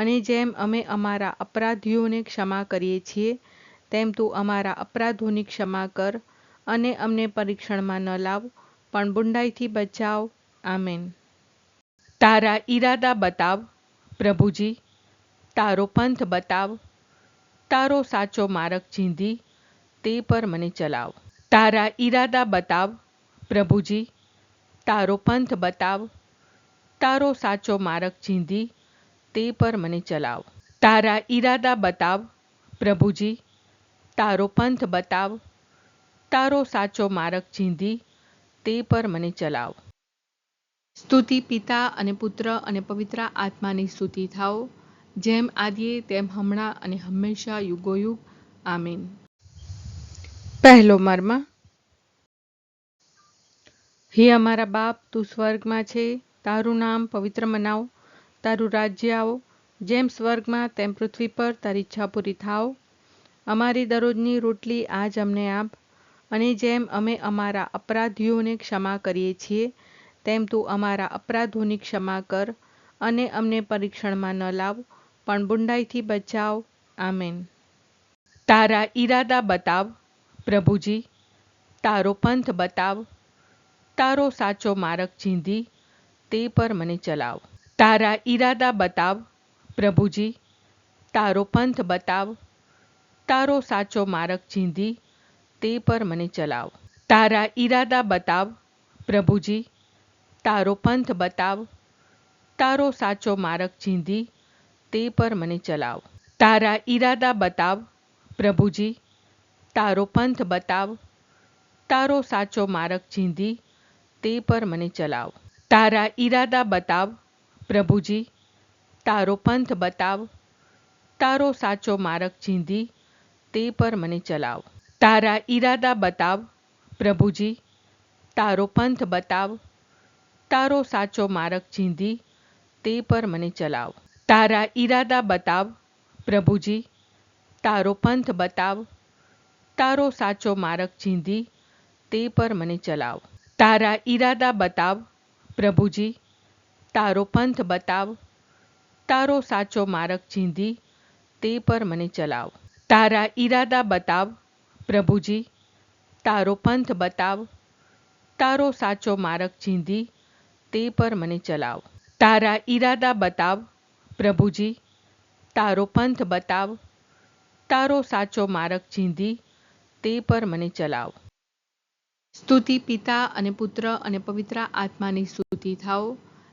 અને જેમ અમે અમારા અપરાધીઓને ક્ષમા કરીએ છીએ, તેમ તું અમારા અપરાધોની ક્ષમા કર અને અમને પરીક્ષણમાં ન લાવ, પણ બુંડાઈથી બચાવ. આમેન. તારા ઈરાદા બતાવ, પ્રભુજી. તારો પંથ બતાવ, તારો સાચો માર્ગ ચીંધી, તે પર મને ચલાવ. તારા ઈરાદા બતાવ, પ્રભુજી. તારો પંથ બતાવ, તારો સાચો માર્ગ ચીંધી તે પર મને ચલાવ. તારા ઈરાદા બતાવ, પ્રભુજી. તારો પંથ બતાવ, તારો સાચો માર્ગ ચીંધી, તે પર મને ચલાવ. સ્તુતિ પિતા અને પુત્ર અને પવિત્ર આત્માની સ્તુતિ થાઓ, જેમ આદિએ તેમ હમણાં અને હંમેશા યુગોયુગ. આમીન. પહેલો મર્મ. હે અમારા બાપ, તું સ્વર્ગમાં છે, તારું નામ પવિત્ર મનાવ. તારું રાજ્ય આવો. જેમ સ્વર્ગમાં તેમ પૃથ્વી પર તારી ઈચ્છા પૂરી થાવ અમારી દરરોજની રોટલી આજ અમને આપ. અને જેમ અમે અમારા અપરાધીઓને ક્ષમા કરીએ છીએ, તેમ તું અમારા અપરાધોની ક્ષમા કર અને અમને પરીક્ષણમાં ન લાવ, પણ બુંડાઈથી બચાવ. આમેન. તારા ઈરાદા બતાવ, પ્રભુજી. તારો પંથ બતાવ. તારો સાચો માર્ગ ચીંધી, તે પર મને ચલાવ. તારા ઈરાદા બતાવ, પ્રભુજી. તારો પંથ બતાવ, તારો સાચો માર્ગ ચીંધી, તે પર મને ચલાવ. તારા ઈરાદા બતાવ, પ્રભુજી. તારો પંથ બતાવ, તારો સાચો માર્ગ ચીંધી, તે પર મને ચલાવ. તારા ઈરાદા બતાવ, પ્રભુજી. તારો પંથ બતાવ, તારો સાચો માર્ગ ચીંધી, તે પર મને ચલાવ. તારા ઈરાદા બતાવ પ્રભુજી, તારો પંથ બતાવ, તારો સાચો માર્ગ ચીંધી, તે પર મને ચલાવ. તારા ઈરાદા બતાવ, પ્રભુજી, તારો પંથ બતાવ, તારો સાચો માર્ગ ચીંધી, તે પર મને ચલાવ. તારા ઈરાદા બતાવ, પ્રભુજી, તારો પંથ બતાવ, તારો સાચો માર્ગ ચીંધી, તે પર મને ચલાવ. તારા ઈરાદા બતાવ, પ્રભુજી તારો પંથ બતાવ, તારો સાચો માર્ગ ચીંધી, તે પર મને ચલાવ. તારા ઈરાદા બતાવ, પ્રભુજી, તારો પંથ બતાવ, તારો સાચો માર્ગ ચીંધી, તે પર મને ચલાવ. તારા ઈરાદા બતાવ, પ્રભુજી, તારો પંથ બતાવ, તારો સાચો માર્ગ ચીંધી, તે પર મને ચલાવ. સ્તુતિ પિતા અને પુત્ર અને પવિત્ર આત્માની સ્તુતિ થાઓ.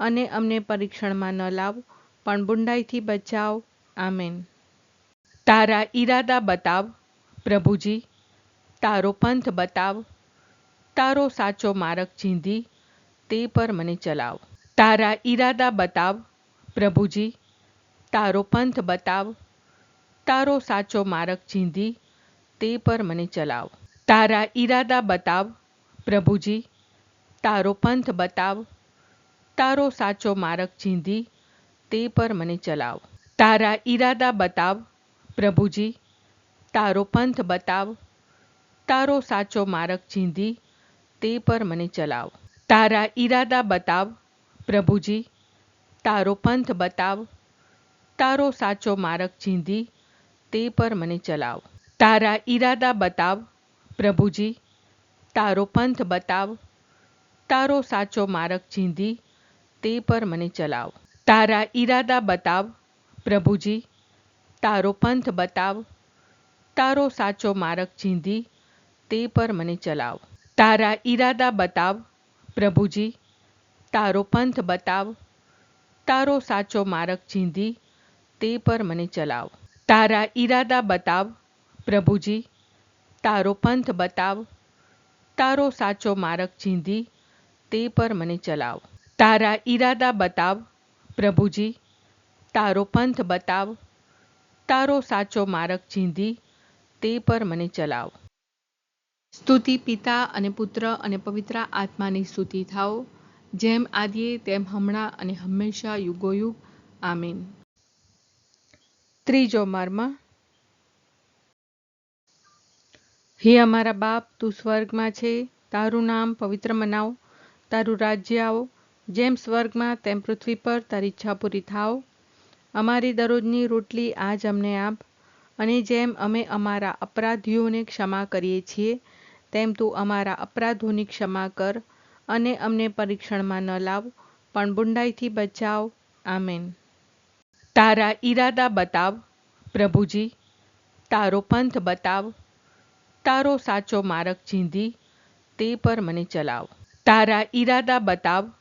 અને અમને પરીક્ષણમાં ન લાવ. પણ બુંડાઈથી બચાવ. આમેન. તારા ઈરાદા બતાવ, પ્રભુજી. તારો પંથ બતાવ. તારો સાચો માર્ગ ચીંધી. તે પર મને ચલાવ. તારા ઈરાદા બતાવ, પ્રભુજી. તારો પંથ બતાવ. તારો સાચો માર્ગ ચીંધી. તે પર મને ચલાવ. તારા ઈરાદા બતાવ, પ્રભુજી. તારો પંથ બતાવ. તારો સાચો માર્ગ ચીંધી, તે પર મને ચલાવ. તારા ઈરાદા બતાવ, પ્રભુજી. તારો પંથ બતાવ, તારો સાચો માર્ગ ચીંધી, તે પર મને ચલાવ. તારા ઈરાદા બતાવ, પ્રભુજી. તારો પંથ બતાવ, તારો સાચો માર્ગ ચીંધી, તે પર મને ચલાવ. તારા ઈરાદા બતાવ, પ્રભુજી. તારો પંથ બતાવ, તારો સાચો માર્ગ ચીંધી તે પર મને ચલાવ. તારા ઈરાદા બતાવ, પ્રભુજી. તારો પંથ બતાવ, તારો સાચો માર્ગ ચીંધી, તે પર મને ચલાવ. તારા ઈરાદા બતાવ, પ્રભુજી. તારો પંથ બતાવ, તારો સાચો માર્ગ ચીંધી, તે પર મને ચલાવ. તારા ઈરાદા બતાવ, પ્રભુજી. તારો પંથ બતાવ, તારો સાચો માર્ગ ચીંધી, તે પર મને ચલાવ. તારા ઈરાદા બતાવ, પ્રભુજી. તારો પંથ બતાવ, તારો સાચો માર્ગ ચીંધી, તે પર મને ચલાવ. સ્તુતિ પિતા અને પુત્ર અને પવિત્ર આત્માની સ્તુતિ થાઓ, જેમ આદિએ તેમ હમણાં અને હંમેશા યુગોયુગ. આમીન. ત્રીજો મર્મ. હે અમારા બાપ, તું સ્વર્ગમાં છે, તારું નામ પવિત્ર મનાવ, તારું રાજ્ય આવો જેમ સ્વર્ગમાં તેમ પૃથ્વી પર તારી ઈચ્છા પૂરી થાવ. અમારી દરરોજની રોટલી આજ અમને આપ. અને જેમ અમે અમારા અપરાધીઓને ક્ષમા કરીએ છીએ, તેમ તું અમારા અપરાધોની ક્ષમા કર અને અમને પરીક્ષણમાં ન લાવ, પણ બુંડાઈથી બચાવ. આમેન. તારા ઈરાદા બતાવ, પ્રભુજી. તારો પંથ બતાવ, તારો સાચો માર્ગ ચીંધી, તે પર મને ચલાવ. તારા ઈરાદા બતાવ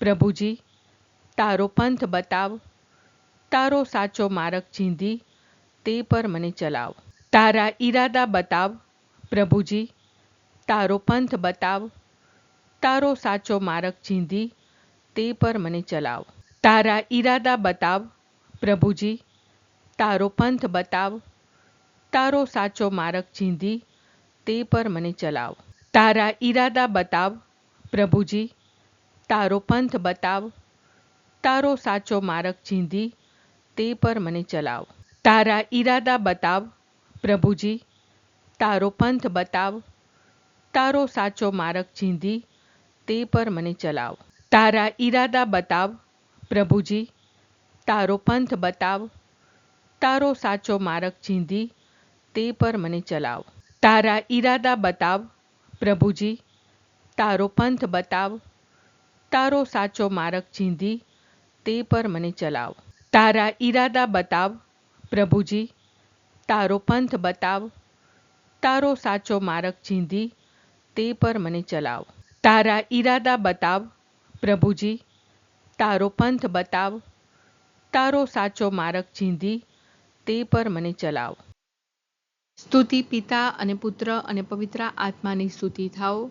પ્રભુજી, તારો પંથ બતાવ, તારો સાચો માર્ગ ચીંધી, તે પર મને ચલાવ. તારા ઈરાદા બતાવ, પ્રભુજી, તારો પંથ બતાવ, તારો સાચો માર્ગ ચીંધી, તે પર મને ચલાવ. તારા ઈરાદા બતાવ, પ્રભુજી, તારો પંથ બતાવ, તારો સાચો માર્ગ ચીંધી, તે પર મને ચલાવ. તારા ઈરાદા બતાવ, પ્રભુજી તારો પંથ બતાવ, તારો સાચો માર્ગ ચીંધી, તે પર મને ચલાવ. તારા ઈરાદા બતાવ, પ્રભુજી, તારો પંથ બતાવ, તારો સાચો માર્ગ ચીંધી, તે પર મને ચલાવ. તારા ઈરાદા બતાવ, પ્રભુજી, તારો પંથ બતાવ, તારો સાચો માર્ગ ચીંધી, તે પર મને ચલાવ. તારા ઈરાદા બતાવ, પ્રભુજી, તારો પંથ બતાવ તારો સાચો માર્ગ ચીંધી, તે પર મને ચલાવ. તારા ઈરાદા બતાવ, પ્રભુજી. તારો પંથ બતાવ, તારો સાચો માર્ગ ચીંધી, તે પર મને ચલાવ. તારા ઈરાદા બતાવ, પ્રભુજી. તારો પંથ બતાવ, તારો સાચો માર્ગ ચીંધી, તે પર મને ચલાવ. સ્તુતિ પિતા અને પુત્ર અને પવિત્ર આત્માની સ્તુતિ થાઓ.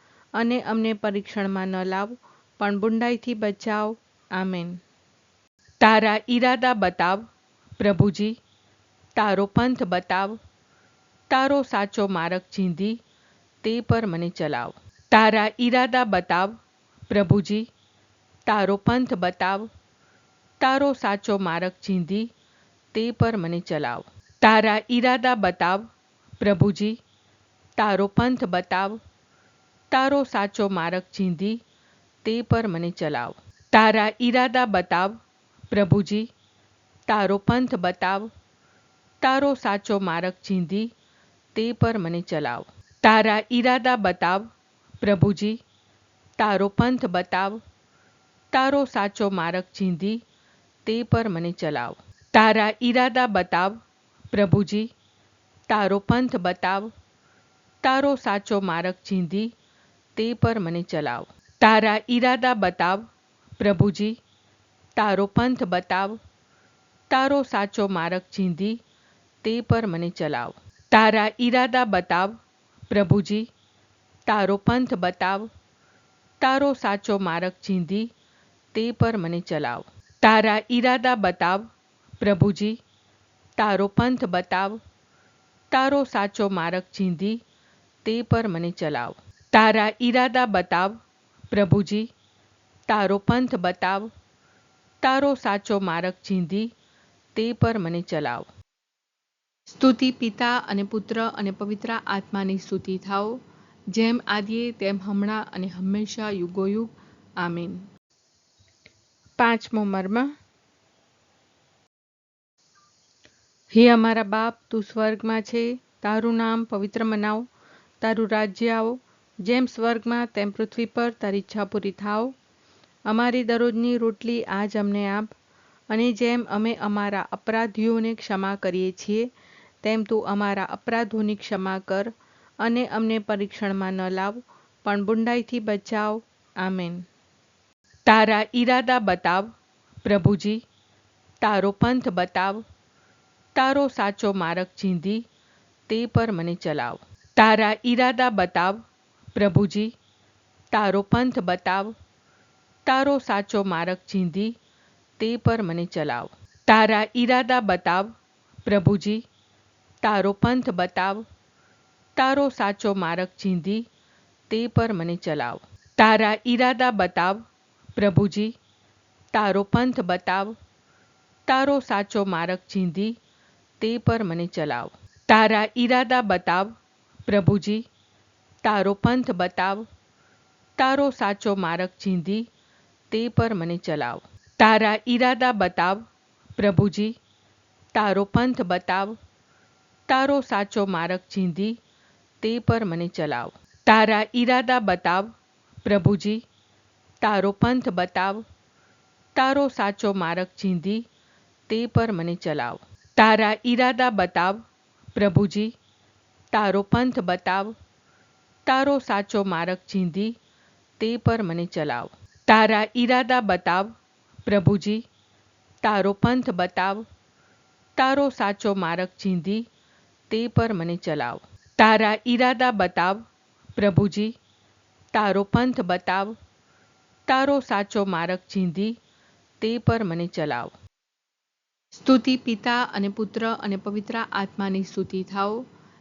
અને અમને પરીક્ષણમાં ન લાવ, પણ બુંડાઈથી બચાવ. આમેન. તારા ઈરાદા બતાવ, પ્રભુજી. તારો પંથ બતાવ, તારો સાચો માર્ગ ચીંધી, તે પર મને ચલાવ. તારા ઈરાદા બતાવ, પ્રભુજી. તારો પંથ બતાવ, તારો સાચો માર્ગ ચીંધી, તે પર મને ચલાવ. તારા ઈરાદા બતાવ, પ્રભુજી. તારો પંથ બતાવ તારો સાચો માર્ગ ચીંધી, તે પર મને ચલાવ. તારા ઈરાદા બતાવ, પ્રભુજી, તારો પંથ બતાવ, તારો સાચો માર્ગ ચીંધી, તે પર મને ચલાવ. તારા ઈરાદા બતાવ, પ્રભુજી, તારો પંથ બતાવ, તારો સાચો માર્ગ ચીંધી, તે પર મને ચલાવ. તારા ઈરાદા બતાવ, પ્રભુજી, તારો પંથ બતાવ, તારો સાચો માર્ગ ચીંધી તે પર મને ચલાવ. તારા ઈરાદા બતાવ, પ્રભુજી. તારો પંથ બતાવ, તારો સાચો માર્ગ ચીંધી, તે પર મને ચલાવ. તારા ઈરાદા બતાવ, પ્રભુજી. તારો પંથ બતાવ, તારો સાચો માર્ગ ચીંધી, તે પર મને ચલાવ. તારા ઈરાદા બતાવ, પ્રભુજી. તારો પંથ બતાવ, તારો સાચો માર્ગ ચીંધી, તે પર મને ચલાવ. તારા ઈરાદા બતાવ, પ્રભુજી. તારો પંથ બતાવ, તારો સાચો માર્ગ ચીંધી, તે પર મને ચલાવ. સ્તુતિ પિતા અને પુત્ર અને પવિત્ર આત્માની સ્તુતિ થાઓ, જેમ આદિએ તેમ હમણાં અને હંમેશા યુગોયુગ. આમીન. પાંચમો મર્મ. હે અમારા બાપ, તું સ્વર્ગમાં છે, તારું નામ પવિત્ર મનાવ, તારું રાજ્ય આવો જેમ સ્વર્ગમાં તેમ પૃથ્વી પર તારી ઈચ્છા પૂરી થાવ અમારી દરરોજની રોટલી આજ અમને આપ. અને જેમ અમે અમારા અપરાધીઓને ક્ષમા કરીએ છીએ, તેમ તું અમારા અપરાધોની ક્ષમા કર અને અમને પરીક્ષણમાં ન લાવ, પણ બુંડાઈથી બચાવ. આમેન. તારા ઈરાદા બતાવ, પ્રભુજી. તારો પંથ બતાવ, તારો સાચો માર્ગ ચીંધી, તે પર મને ચલાવ. તારા ઈરાદા બતાવ પ્રભુજી, તારો પંથ બતાવ, તારો સાચો માર્ગ ચીંધી, તે પર મને ચલાવ. તારા ઈરાદા બતાવ, પ્રભુજી, તારો પંથ બતાવ, તારો સાચો માર્ગ ચીંધી, તે પર મને ચલાવ. તારા ઈરાદા બતાવ, પ્રભુજી, તારો પંથ બતાવ, તારો સાચો માર્ગ ચીંધી, તે પર મને ચલાવ. તારા ઈરાદા બતાવ, પ્રભુજી તારો પંથ બતાવ, તારો સાચો માર્ગ ચીંધી, તે પર મને ચલાવ. તારા ઈરાદા બતાવ, પ્રભુજી, તારો પંથ બતાવ, તારો સાચો માર્ગ ચીંધી, તે પર મને ચલાવ. તારા ઈરાદા બતાવ, પ્રભુજી, તારો પંથ બતાવ, તારો સાચો માર્ગ ચીંધી, તે પર મને ચલાવ. તારા ઈરાદા બતાવ, પ્રભુજી, તારો પંથ બતાવ તારો સાચો માર્ગ ચીંધી, તે પર મને ચલાવ. તારા ઈરાદા બતાવ, પ્રભુજી. તારો પંથ બતાવ, તારો સાચો માર્ગ ચીંધી, તે પર મને ચલાવ. તારા ઈરાદા બતાવ, પ્રભુજી. તારો પંથ બતાવ, તારો સાચો માર્ગ ચીંધી, તે પર મને ચલાવ. સ્તુતિ પિતા અને પુત્ર અને પવિત્ર આત્માની સ્તુતિ થાઓ.